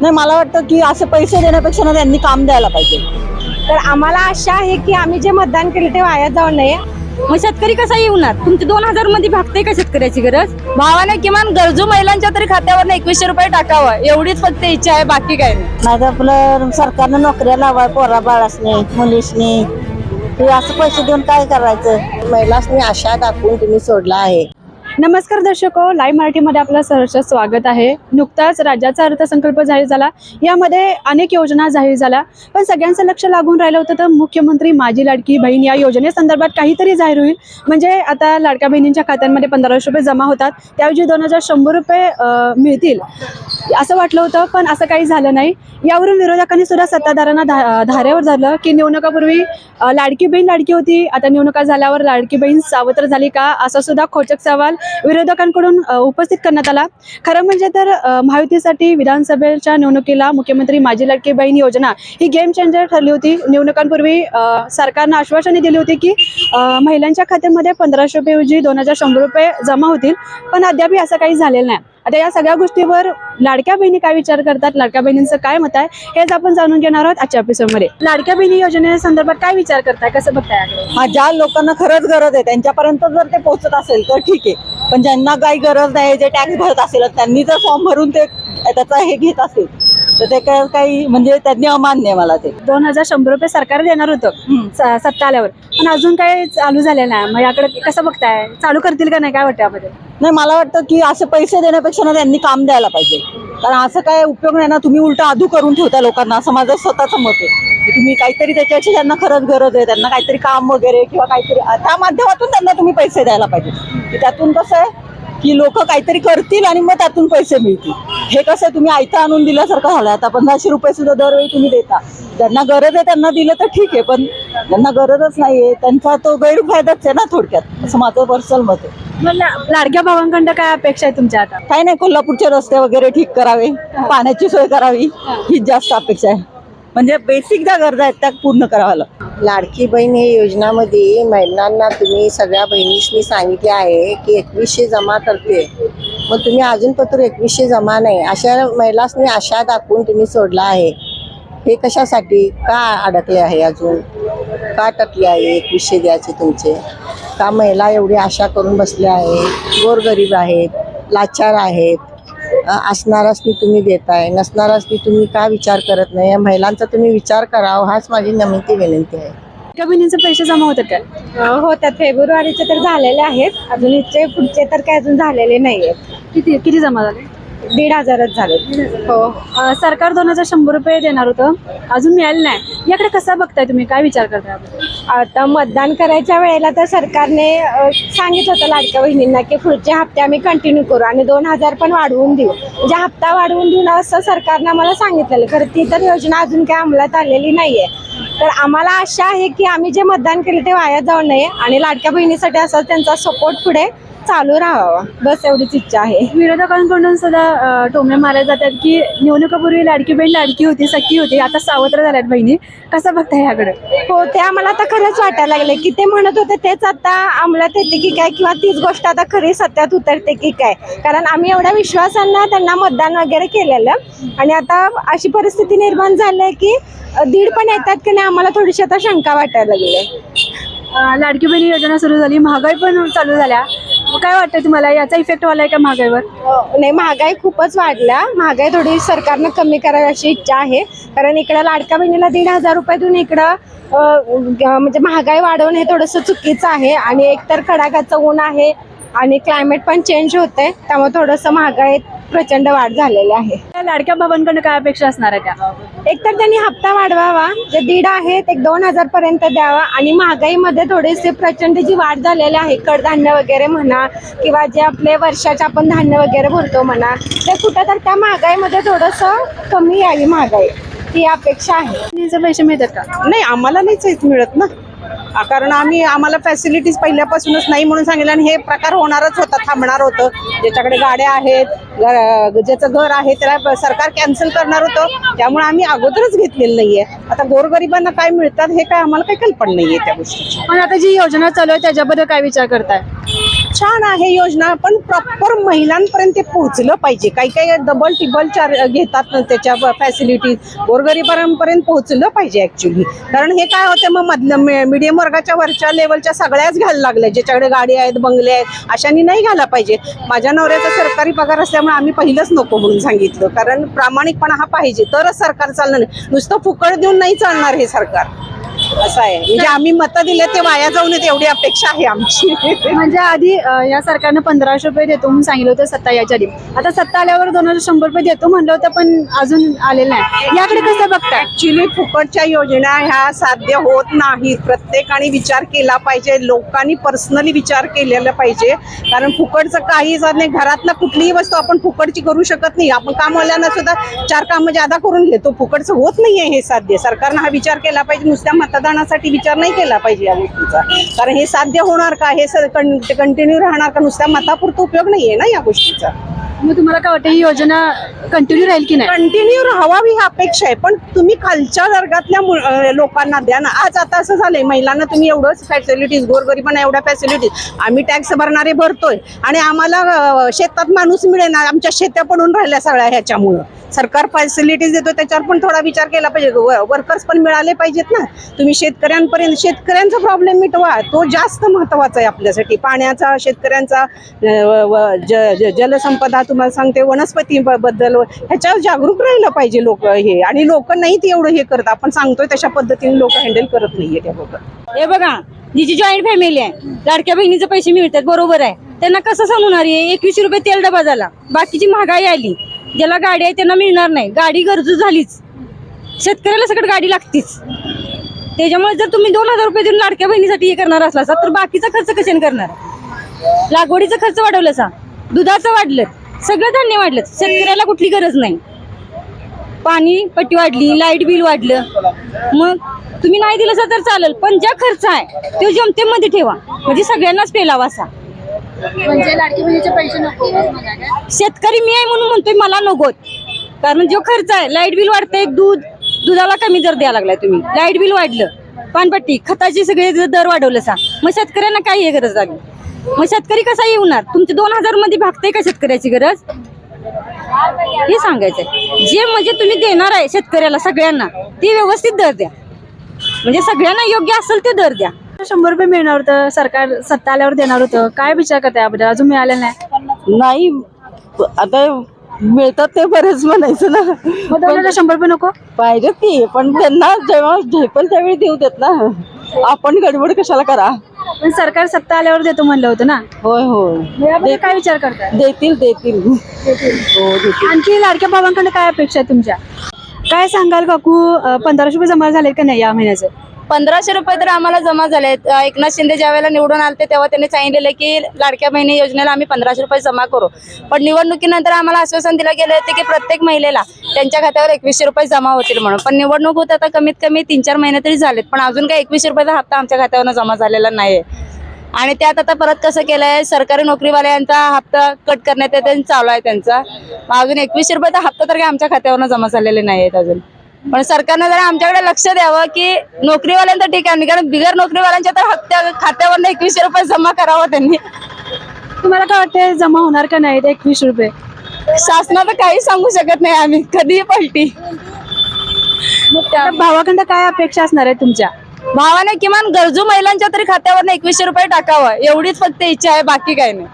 नाही मला वाटतं की असे पैसे देण्यापेक्षा ना त्यांनी काम द्यायला पाहिजे. तर आम्हाला आशा आहे की आम्ही जे मतदान केले ते वाया जाऊ नये. मग शेतकरी कसा येणार? तुमचे दोन हजारमध्ये भागते का शेतकऱ्याची गरज? भावाने किमान गरजू महिलांच्या तरी खात्यावर एकवीसशे रुपये टाकावं. एवढीच फक्त इच्छा आहे बाकी काय नाही. तर आपलं सरकारनं नोकऱ्या लावाय पोरा बाळासनी मुलीसनी. हे असं पैसे देऊन काय करायचं? महिलांनी आशा दाखवून तुम्ही सोडला आहे. नमस्कार दर्शको लाईव्ह मराठीमध्ये आपलं सहर्ष स्वागत आहे. नुकताच राज्याचा अर्थसंकल्प जाहीर झाला. यामध्ये अनेक योजना जाहीर झाल्या. पण सगळ्यांचं लक्ष लागून राहिलं होतं तर मुख्यमंत्री माझी लाडकी बहीण या योजनेसंदर्भात काहीतरी जाहीर होईल. म्हणजे आता लाडक्या बहिणींच्या खात्यांमध्ये पंधराशे रुपये जमा होतात. त्याऐवजी दोन हजार शंभर रुपये मिळतील. असं वाटलं होतं पण असं काही झालं नाही. यावरून विरोधकांनी सुद्धा सत्ताधाऱ्यांना धा धाऱ्यावर धरलं की निवडणुकापूर्वी लाडकी बहीण लाडकी होती. आता निवडणुका झाल्यावर लाडकी बहीण सावत्र झाली का? असा सुद्धा खोचक सवाल विरोधकांकडून उपस्थित करण्यात आला. खरं म्हणजे तर महायुतीसाठी विधानसभेच्या निवडणुकीला मुख्यमंत्री माझी लाडकी बहीण योजना ही गेम चेंजर ठरली होती. निवडणुकांपूर्वी सरकारनं आश्वासने दिली होती की महिलांच्या खात्यामध्ये पंधराशे रुपयेऐवजी दोन हजार शंभर रुपये जमा होतील. पण अद्याप असं काही झालेलं नाही. आता या सगळ्या गोष्टीवर लाडक्या बहिणी काय विचार करतात? लाडक्या बहिणींचं काय मत आहे? हेच आपण जाणून घेणार आहोत आजच्या एपिसोडमध्ये लाडक्या बहिणी योजनेसंदर्भात काय विचार करताय? कसं बघताय? हा ज्या लोकांना खरंच गरज आहे त्यांच्यापर्यंत जर ते पोहोचत असेल तर ठीक आहे. पण ज्यांना काही गरज नाही जे टॅक्स भरत असेल त्यांनी जर फॉर्म भरून ते त्याचा हे घेत असेल तर ते काय काही म्हणजे त्यांनी अमान्य मला ते. दोन हजार शंभर रुपये सरकार देणार होतं सत्ता आल्यावर. पण अजून काय चालू झालेलं नाही. मग याकडे कसं बघताय? चालू करतील का नाही? काय वाटतं यामध्ये? नाही मला वाटतं की असे पैसे देण्यापेक्षा ना त्यांनी काम द्यायला पाहिजे. कारण असं काय उपयोग नाही ना तुम्ही उलटा आधू करून ठेवता लोकांना असं माझं स्वतःचं मत आहे. की तुम्ही काहीतरी त्याच्याशी त्यांना खरंच गरज आहे त्यांना काहीतरी काम वगैरे किंवा काहीतरी त्या माध्यमातून त्यांना तुम्ही पैसे द्यायला पाहिजे. की त्यातून कसं आहे की लोक काहीतरी करतील आणि मग त्यातून पैसे मिळतील. हे कसं आहे, तुम्ही आयता आणून दिल्यासारखं झालं आता पंधराशे रुपये सुद्धा दरवेळी तुम्ही देता. ज्यांना गरज आहे त्यांना दिलं तर ठीक आहे पण ज्यांना गरजच नाही आहे त्यांचा तो गैरफायदाच आहे ना थोडक्यात. असं माझं पर्सनल मत आहे. लाडक्या भावांकडं काय अपेक्षा आहे तुमच्या आता? काय नाही कोल्हापूरचे रस्ते वगैरे ठीक करावे पाण्याची सोय करावी हीच जास्त अपेक्षा आहे. म्हणजे बेसिक ज्या गरजा आहेत त्या पूर्ण कराव्या लाडकी बहीण ही योजनामध्ये महिलांना तुम्ही सगळ्या बहिणींनी सांगितले आहे की एकवीसशे जमा करते. मग तुम्ही अजून पत्र एकवीसशे जमा नाही. अशा महिलांनी आशा दाखवून तुम्ही सोडला आहे. हे कशासाठी? का अडकले आहे अजून? का टकले आहे? एकवीसशे द्यायचे तुमचे. का महिला एवढी आशा करून बसल्या आहेत? गोरगरीब आहेत लाचार आहेत. असणारासनी तुम्ही देताय. नसणारासनी तुम्ही का विचार करत नाही? या महिलांचा तुम्ही विचार करावा हाच माझी नम्रती विनंती आहे. लाडक्या बहिणींचे पैसे जमा होतात काय होतात. फेब्रुवारीचे तर झालेले आहेत. अजून इथचे पुढचे तर काय अजून झालेले नाही आहेत किती किती जमा झाले? दीड हजारच झाले हो. अं, सरकार दोन हजार शंभर रुपये देणार होतं. अजून मिळालं नाही. याकडे कसं बघताय तुम्ही? काय विचार करताय? आता मतदान करायच्या वेळेला तर सरकारने अ, सांगितलं होतं लाडक्या बहिणींना की पुढचे हप्ते आम्ही कंटिन्यू करू आणि दोन हजार पण वाढवून देऊ. म्हणजे हप्ता वाढवून देऊ ना असं सरकारनं आम्हाला सांगितलेलं खरं ती तर योजना अजून काही अंमलात आलेली नाहीये. तर आम्हाला आशा आहे की आम्ही जे मतदान केले ते वाया जाऊ नये आणि लाडक्या बहिणीसाठी असा त्यांचा सपोर्ट पुढे चालू राहावा. बस एवढीच इच्छा आहे. विरोधकांकडून सुद्धा अं, टोमणे मारले जातात की निवडणुकापूर्वी लाडकी बहीण लाडकी होती सख्खी होती आता सावत्र झाल्यात बहिणी. कसं बघताय याकडे हो ते आम्हाला आता खरंच वाटायला लागले की ते म्हणत होते तेच आता अंमलात येते की काय किंवा तीच गोष्ट आता खरी सत्यात उतरते की काय. कारण आम्ही एवढ्या विश्वासानं त्यांना मतदान वगैरे केलेलं. आणि आता अशी परिस्थिती निर्माण झाली आहे की दीड पण येतात की नाही आम्हाला थोडीशी आता शंका वाटायला लागली लाडकी बहिणी योजना सुरू झाली महागाई पण चालू झाल्या. काय वाटतं तुम्हाला? याचा इफेक्ट व्हायला का महागाईवर? नाही महागाई खूपच वाढल्या. महागाई थोडी सरकारनं कमी करावी अशी इच्छा आहे. कारण इकडं लाडक्या बहिणीला दीड हजार रुपये इकडं म्हणजे महागाई वाढवणं हे थोडंसं चुकीचं आहे. आणि एकतर खडाकाचं ऊन आहे आणि क्लायमेट पण चेंज होतंय. त्यामुळे थोडंसं महागाईत प्रचंड वाढ झालेली आहे. त्या लाडक्या बाबांकडनं काय अपेक्षा असणार आहे त्या? एकतर त्यांनी हप्ता वाढवावा जे दीड आहे ते दोन हजार पर्यंत द्यावा आणि महागाईमध्ये थोडेसे प्रचंड जी वाढ झालेली आहे कडधान्य वगैरे म्हणा किंवा जे आपले वर्षाचे आपण धान्य वगैरे भरतो म्हणा ते कुठं तर त्या महागाईमध्ये थोडंसं कमी यावी महागाई. ही अपेक्षा आहे. पैसे मिळतात का? नाही आम्हाला नाहीच मिळत ना. आ, कारण आम्ही आम्हाला फॅसिलिटीज पहिल्यापासूनच नाही म्हणून सांगितलं आणि हे प्रकार होणारच होता थांबणार होतं. ज्याच्याकडे गाड्या आहेत ज्याचं घर आहे त्याला सरकार कॅन्सल करणार होतं. त्यामुळे आम्ही अगोदरच घेतलेलं नाहीये. आता गोरगरिबांना काय मिळतात हे काय आम्हाला काही कल्पना नाहीये त्या गोष्टीची. पण आता जी योजना चालू आहे त्याच्याबद्दल काय विचार करताय? छान आहे योजना पण प्रॉपर महिलांपर्यंत ते पोहोचलं पाहिजे. काही काही डबल टिबल चार घेतात ना त्याच्या फॅसिलिटीज गोरगरिबांपर्यंत पोहोचलं पाहिजे ऍक्च्युली कारण हे काय होतं मग मधलं मिडियम वर्गाच्या वरच्या लेवलच्या सगळ्याच घ्यायला लागल्या. ज्याच्याकडे गाडी आहेत बंगले आहेत अशानी नाही घ्यायला पाहिजे. माझ्या नवऱ्याचा सरकारी पगार असल्यामुळे आम्ही पहिलंच नको म्हणून सांगितलं. कारण प्रामाणिकपणा हा पाहिजे. तरच सरकार चालणार नाही. नुसतं फुकट देऊन नाही चालणार हे सरकार. असं आहे. म्हणजे आम्ही मतं दिले ते वाया जाऊ नयेत एवढी अपेक्षा आहे आमची. म्हणजे आधी अं, या सरकारनं पंधराशे रुपये देतो म्हणून सांगितलं होतं सत्ता याच्या आधी. आता सत्ता आल्यावर दोन हजार शंभर रुपये देतो म्हणलं होतं पण अजून आलेलं नाही. याकडे कसं बघताय? ऍक्च्युली फुकटच्या योजना ह्या साध्य होत नाहीत. प्रत्येकाने विचार केला पाहिजे लोकांनी पर्सनली विचार केलेला पाहिजे. कारण फुकटचं काही जात नाही घरातलं कुठलीही वस्तू आपण फुकटची करू शकत नाही. आपण कामवाल्यांना सुद्धा चार कामं जादा करून घेतो. फुकटचं होत नाहीये हे साध्य. सरकारनं हा विचार केला पाहिजे नुसत्या मतदानासाठी विचार नाही केला पाहिजे या गोष्टीचा. कारण हे साध्य होणार का? हे कंटिन्यू राहणार का? नुसत्या मतापुरता उपयोग नाहीये ना या गोष्टीचा. मग तुम्हाला काय वाटतं ही योजना कंटिन्यू राहील की नाही? कंटिन्यू राहावी ही अपेक्षा आहे. पण तुम्ही खालच्या वर्गातल्या लोकांना द्या ना. आज आता असं झालंय महिलांना तुम्ही एवढंच फॅसिलिटीज गोरगरिबांना एवढ्या फॅसिलिटीज आम्ही टॅक्स भरणारे भरतोय. आणि आम्हाला शेतात माणूस मिळेना. आमच्या शेत्या पडून राहिल्या सगळ्या ह्याच्यामुळं. सरकार फॅसिलिटीज देतो त्याच्यावर पण थोडा विचार केला पाहिजे. वर्कर्स पण मिळाले पाहिजेत ना. तुम्ही शेतकऱ्यांपर्यंत शेतकऱ्यांचा प्रॉब्लेम मिटवा. तो जास्त महत्त्वाचा आहे आपल्यासाठी. पाण्याचा शेतकऱ्यांचा व- ज- जलसंपदा तुम्हाला सांगते वनस्पतीबद्दल ह्याच्यावर जागरूक राहिलं पाहिजे लोक हे. आणि लोक नाहीत एवढं हे करत. आपण सांगतोय तशा पद्धतीने लोक हँडल करत नाहीये त्या लोक. हे बघा जिची जॉईंट फॅमिली आहे. लाडक्या बहिणीचे पैसे मिळतात बरोबर आहे. त्यांना कसं सांगणार आहे एकवीसशे रुपये तेल डबा झाला. बाकीची महागाई आली. ज्याला गाडी आहे त्यांना मिळणार नाही. गाडी गरजू झालीच. शेतकऱ्याला सगळं गाडी लागतीच. त्याच्यामुळे जर तुम्ही दोन हजार रुपये देऊन लाडक्या बहिणीसाठी हे करणार असला तर बाकीचा खर्च कशाने करणार? लागवडीचा खर्च वाढवलं सा दुधाचं वाढलं सगळं धान्य वाढलं शेतकऱ्याला कुठली गरज नाही. पाणी पट्टी वाढली लाइट बिल वाढलं. मग तुम्ही नाही दिलं तर चालेल पण ज्या खर्च आहे तो जमतेमध्ये ठेवा. म्हणजे सगळ्यांनाच पेलावा असा. म्हणजे लाडकी बहिणीचे पैसे नको शेतकरी मी आहे म्हणून म्हणतोय मला नकोत कारण जो खर्च आहे लाइट बिल वाढतंय दूध दुधाला कमी दर द्यायला लागलाय तुम्ही. लाइट बिल वाढलं पानपट्टी खताचे सगळे ज- दर वाढवलं सा मग शेतकऱ्यांना काय हे गरज लागली? मग शेतकरी कसा येणार? तुमचे दोन हजारमध्ये भागते का शेतकऱ्याची गरज? हे सांगायचंय. जे म्हणजे तुम्ही देणार आहे शेतकऱ्याला सगळ्यांना ते व्यवस्थित दर द्या. म्हणजे सगळ्यांना योग्य असेल ते दर द्या. शंभर रुपये मिळणार होतं सरकार सत्ता आल्यावर देणार होतं. काय विचार करताय याबद्दल अजून मिळालं नाही. नाही आता मिळतात ते बरेच म्हणायचं ना. मग दोन हजार शंभर रुपये नको? पाहिजे की पण त्यांना जेव्हा झेपेल त्यावेळी देऊ देत ना. आपण गडबड कशाला करा. पण सरकार सत्ता आल्यावर देतो म्हणलं होतं ना. होय होय. मग याबद्दल काय विचार करताय? देतील देतील. हो देतील. आणखी लाडक्या भावांकडे काय अपेक्षा आहे तुमच्या? काय सांगाल काकू? अं, पंधराशे रुपये जमा झाले का नाही या महिन्याचे? पंधराशे रुपये तर आम्हाला जमा झाले. आहेत. एकनाथ शिंदे ज्या वेळेला निवडून आलते तेव्हा त्यांनी सांगितलेलं की लाडक्या बहिणी योजनेला आम्ही पंधराशे रुपये जमा करू. पण निवडणुकीनंतर आम्हाला आश्वासन दिलं गेलं होतं की प्रत्येक महिलेला त्यांच्या खात्यावर एकवीसशे रुपये जमा होतील म्हणून. पण निवडणूक होत आता कमीत कमी तीन चार महिने तरी झालेत. पण अजून काही एकवीसशे रुपयाचा हप्ता आमच्या खात्यावर जमा झालेला नाही आणि त्यात आता परत कसं केलंय सरकारी नोकरीवाल्यांचा हप्ता कट करण्यात चालू आहे त्यांचा. मग अजून एकवीसशे रुपयाचा हप्ता तर काही आमच्या खात्यावर जमा झालेले नाही आहेत अजून. पण सरकारनं जरा आमच्याकडे लक्ष द्यावं की नोकरीवाल्यांचं ठीक आहे. कारण बिगर नोकरीवाल्यांच्या तर हप्त्या खात्यावर एकवीसशे रुपये जमा करावं त्यांनी. तुम्हाला काय वाटते जमा होणार का नाही एकवीस रुपये? शासनाचं काही सांगू शकत नाही आम्ही कधीही पलटी. भावाकडं काय अपेक्षा असणार आहे तुमच्या? भावाने किमान गरजू महिलांच्या तरी खात्यावर एकवीसशे रुपये टाकावं एवढीच फक्त इच्छा आहे बाकी काही नाही.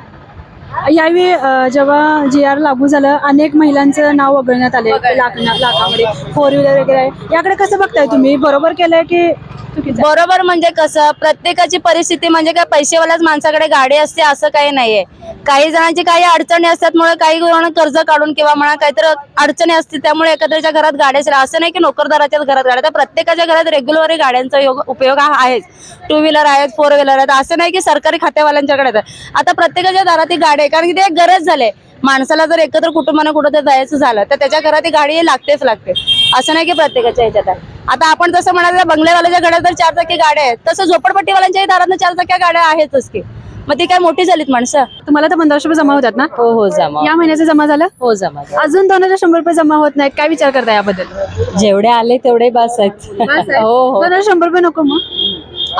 यावेळी जेव्हा जी आर लागू झालं अनेक महिलांचं नाव वगळण्यात आले लाख लाखामध्ये फोर व्हीलर वगैरे. आहे याकडे कसं बघताय तुम्ही? बरोबर केलंय की? बरोबर म्हणजे कसं प्रत्येकाची परिस्थिती म्हणजे काय पैसेवाल्याच माणसाकडे गाडी असते असं काही नाहीये. काही जणांची काही अडचणी असतात मुळे काही कर्ज काढून किंवा म्हणा काहीतरी अडचणी असतील त्यामुळे एखाद्याच्या घरात गाड्या असतील असं नाही की नोकरदाराच्याच घरात गाड्या तर प्रत्येकाच्या घरात रेग्युलर गाड्यांचा योग- उपयोग हा आहेच. टू व्हीलर आहेत फोर व्हीलर आहेत असं नाही की सरकारी खात्यावाल्यांच्याकडे आता प्रत्येकाच्या दारात ही गाडी आहे. कारण की ते एक गरज झाली. माणसाला जर एकत्र कुटुंबाने कुठं तर जायचं झालं तर त्याच्या घरात ही गाडी लागतेच लागते. असं नाही की प्रत्येकाच्या ह्याच्यात आहे. आता आपण जसं म्हणाल बंगलेवाल्याच्या घरात जर चार चाकी गाड्या आहेत तसं झोपडपट्टीवाल्यांच्याही दारात चार चाक्या गाड्या आहेतच की. मग ती काय मोठी झालीत माणसं? तुम्हाला तर पंधराशे रुपये जमा होतात ना? हो हो जमा. या महिन्याचे जमा झालं? हो जमा अजून दोन हजार शंभर रुपये जमा होत नाहीत. काय विचार करता याबद्दल? जेवढे आले तेवढे बस आहेत. हो हो. दोन हजार शंभर रुपये नको मग.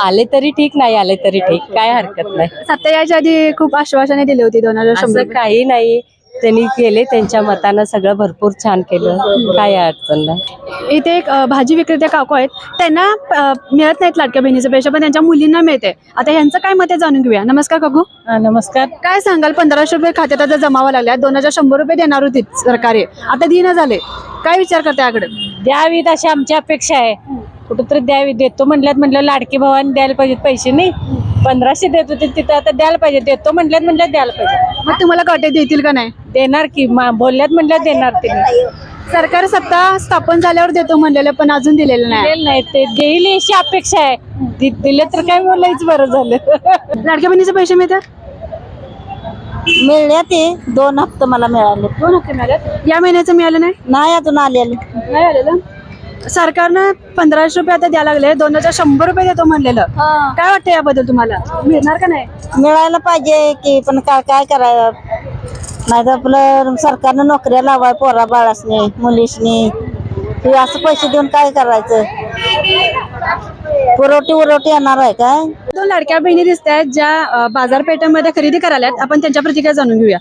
आले तरी ठीक नाही आले तरी ठीक. काय हरकत नाही. सत्ता यायच्या आधी खूप आश्वासने दिली होती दोन हजार शंभर असं काही नाही. त्यांनी केले त्यांच्या मतानं सगळं भरपूर छान केलं. काय अडचण नाही. इथे एक अ, भाजी विक्रेते काकू आहेत. त्यांना अ, मिळत नाहीत लाडक्या बहिणीचे पैसे पण त्यांच्या मुलींना मिळते. आता ह्यांचं काय मत आहे जाणून घेऊया. नमस्कार काकू. हा, नमस्कार. काय सांगाल? पंधराशे रुपये खात्यात आता जमावा लागल्या दोन हजार शंभर रुपये देणार होती सरकारी. आता दिन झाले. काय विचार करता याकडे? द्यावीत अशी आमची अपेक्षा आहे. कुठंतरी द्यावी देतो म्हटल्यात म्हटलं लाडकी भावाने द्यायला पाहिजेत पैसे नाही. पंधराशे देत होते तिथं आता द्यायला पाहिजे. देतो म्हटल्यात म्हटल्यात द्यायला पाहिजे. मग तुम्हाला कटे देतील का नाही? देणार की मा- बोलल्यात म्हटल्यात देणार तिने सरकार सत्ता स्थापन झाल्यावर देतो म्हणलेलं पण अजून दिलेलं नाही. दिलेलं नाही. ते देईल अशी अपेक्षा आहे. दि- दिले तर काय बोलायच बरं झालं. लाडक्या बहिणीचे पैसे मिळतात? मिळले ते. दोन हप्ते मला मिळाले. दोन हप्ते मिळाले. या महिन्याचं मिळालं नाही? नाही अजून आलेले. नाही आलेलं? सरकारनं पंधराशे रुपये आता द्यायला लागले. दोन हजार शंभर रुपये देतो म्हणलेलं. काय वाटतं याबद्दल तुम्हाला? मिळणार का नाही? मिळायला पाहिजे की पण काय काय करायचं नाही तर आपलं सरकारनं नोकऱ्या लावाय पोरा बाळासनी मुलीसनी. हे असं पैसे देऊन काय करायचं? पुरवठी उरवटी येणार आहे काय? दोन लाडक्या बहिणी दिसत आहेत ज्या बाजारपेठेमध्ये खरेदी करायला. आपण त्यांच्या प्रतिक्रिया जाणून घेऊया.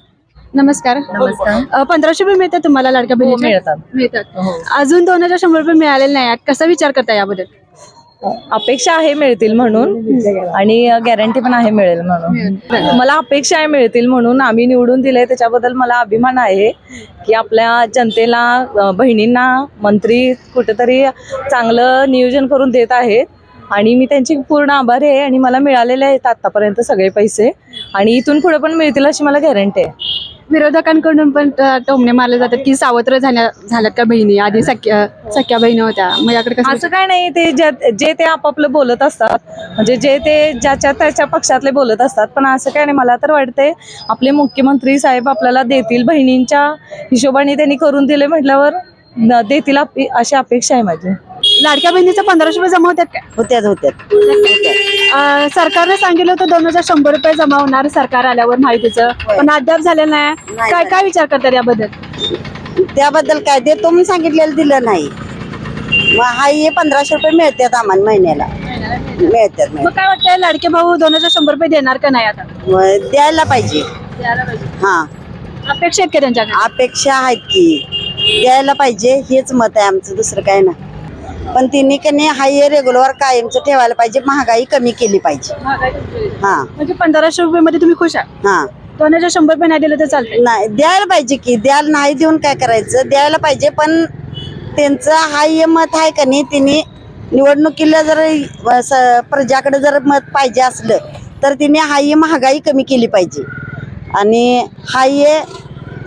नमस्कार. नमस्कार. पंधराशे रुपये मिळतात तुम्हाला लाडक्या बहिणी मिळतात. मिळतात. अजून दोन हजार शंभर रुपये मिळालेले नाही आहेत. कसा विचार करता याबद्दल? अपेक्षा आहे मिळतील म्हणून आणि गॅरंटी पण आहे मिळेल म्हणून. मला अपेक्षा आहे मिळतील म्हणून. आम्ही निवडून दिले त्याच्याबद्दल मला अभिमान आहे की आपल्या जनतेला अ, बहिणींना मंत्री कुठेतरी चांगलं नियोजन करून देत आहेत. आणि मी त्यांची पूर्ण आभारी आहे आणि मला मिळालेले आहेत आतापर्यंत सगळे पैसे. आणि इथून पुढे पण मिळतील अशी मला गॅरंटी आहे. विरोधकांकडून पण टोमणे मारले जातात की सावत्र झाल्या झाल्यात का बहिणी? आधी सख्या सख्या बहिणी होत्या. मग याकडे कसं असं काय नाही ते ज्या- जे ते आपापलं बोलत असतात म्हणजे जे ते ज्याच्या त्याच्या पक्षातले बोलत असतात पण असं काय नाही मला तर वाटते आपले मुख्यमंत्री साहेब आपल्याला देतील बहिणींच्या हिशोबाने त्यांनी करून दिले म्हटल्यावर देतील अशी अपेक्षा आहे माझी. लाडक्या बहिणीचं पंधराशे रुपये जमा होतात काय होत्यात होत्यात. अ, सरकारने सांगितलं होतं दोन हजार शंभर रुपये जमा होणार सरकार आल्यावर माहितीचं. पण अद्याप झालेलं नाही. काय काय विचार करतात याबद्दल? त्याबद्दल काय? देतो म्हणून सांगितलेलं दिलं नाही. मग हा हे पंधराशे रुपये मिळतात आम्हाला महिन्याला. मिळतात मग काय वाटतंय? लाडके भाऊ दोन हजार शंभर रुपये देणार का नाही आता? द्यायला पाहिजे. हा. अपेक्षा आहेत का त्यांच्याकडे? अपेक्षा आहेत की. द्यायला पाहिजे हेच मत आहे आमचं दुसरं काय ना पण तिने कनी हाय रेग्युलर कायमचं ठेवायला पाहिजे महागाई कमी केली पाहिजे. हा. म्हणजे पंधराशे रुपये मध्ये तुम्ही खुश आहे हा. दोन हजार शंभर रुपये नाही दिले तर चालतंय. नाही द्यायला पाहिजे की द्यायला नाही देऊन काय करायचं? द्यायला पाहिजे पण त्यांचं हाय मत आहे का नाही तिने निवडणुकीला जर स- प्रजाकडे जर मत पाहिजे असलं तर तिने हाय महागाई कमी केली पाहिजे. आणि हाय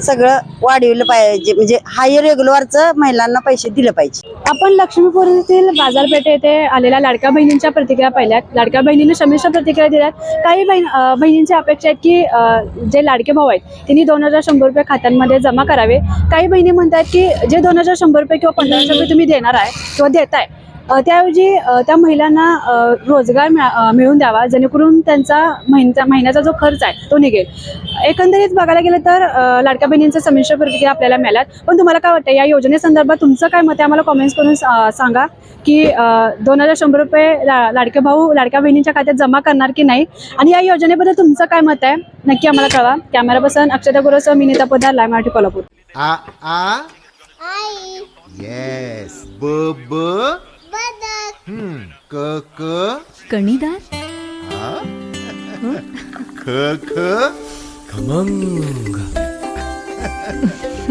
सगळं वाढवलं पाहिजे. म्हणजे हाय रेग्युलरचं महिलांना पैसे दिले पाहिजे. आपण लक्ष्मीपूर येथील बाजारपेठ येथे आलेल्या लाडक्या बहिणींच्या प्रतिक्रिया पाहिल्यात. लाडक्या बहिणीने संमिश्र प्रतिक्रिया दिल्यात. काही बहीण बहिणींची अपेक्षा आहेत की जे लाडके भाऊ आहेत त्यांनी दोन हजार शंभर रुपये खात्यांमध्ये जमा करावे. काही बहिणी म्हणतात की जे दोन हजार शंभर रुपये किंवा पंधराशे रुपये तुम्ही देणार आहे किंवा देताय त्याऐवजी त्या महिलांना रोजगार मिळा- अं, मिळवून द्यावा जेणेकरून त्यांचा महिन्याचा महिन्याचा जो खर्च आहे तो निघेल. एकंदरीत बघायला गेलं तर लाडक्या बहिणींचं संमिश्र प्रतिक्रिया आपल्याला मिळाल्यात. पण तुम्हाला काय वाटतं या योजनेसंदर्भात तुमचं काय मत आहे? आम्हाला कॉमेंट्स करून सांगा की दोन हजार शंभर रुपये ला- लाडके भाऊ लाडक्या बहिणींच्या खात्यात जमा करणार की नाही? आणि या योजनेबद्दल तुमचं काय मत आहे? नक्की आम्हाला कळवा. कॅमेरा पर्सन अक्षता गुरुसह मी नीता पोदार लाय मराठी कोल्हापूर. येस ब ब हम्म क क? कणीदार? ख ख? खमंग.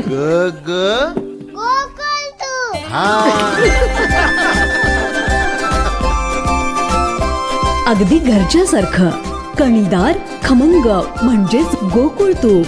ग ग? हा. अगदी घरच्यासारखं. कणीदार खमंग म्हणजेच गोकुळ तूप